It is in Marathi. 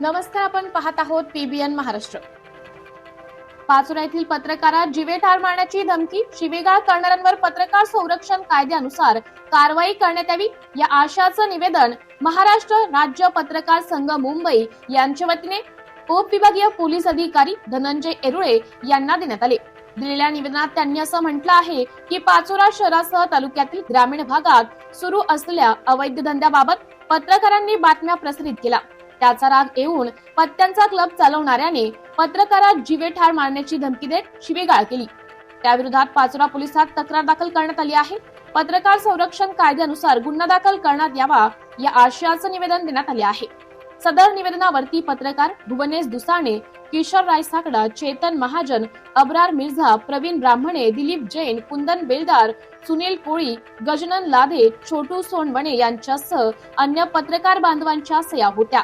नमस्कार आपण पाहत आहोत पीबीएन महाराष्ट्र. पाचोरा येथील पत्रकारात जीवे ठार मारण्याची धमकी शिवेगाळ करणाऱ्यांवर पत्रकार संरक्षण कायद्यानुसार कारवाई करण्यात यावी या आशाचं निवेदन महाराष्ट्र राज्य पत्रकार संघ मुंबई यांच्या वतीने उपविभागीय पोलीस अधिकारी धनंजय एरुळे यांना देण्यात आले. दिलेल्या निवेदनात त्यांनी असं म्हटलं आहे की पाचोरा शहरासह तालुक्यातील ग्रामीण भागात सुरू असलेल्या अवैध धंद्याबाबत पत्रकारांनी बातम्या प्रसारित केल्या. त्याचा राग येऊन पत्त्यांचा क्लब चालवणाऱ्याने पत्रकारात जीवे ठार मारण्याची धमकी देत शिवेगाळ केली. त्याविरोधात पाचोरा पोलिसात तक्रार दाखल करण्यात आली आहे. पत्रकार संरक्षण कायद्यानुसार गुन्हा दाखल करण्यात यावा या आशयाचं निवेदन देण्यात आले आहे. सदर निवेदनावरती पत्रकार भुवनेश दुसाणे किशोर राय साकडा चेतन महाजन अब्रार मिर्झा प्रवीण ब्राह्मणे दिलीप जैन कुंदन बेलदार सुनील कोळी गजनन लादे छोटू सोनवणे यांच्यासह अन्य पत्रकार बांधवांच्या सया होत्या.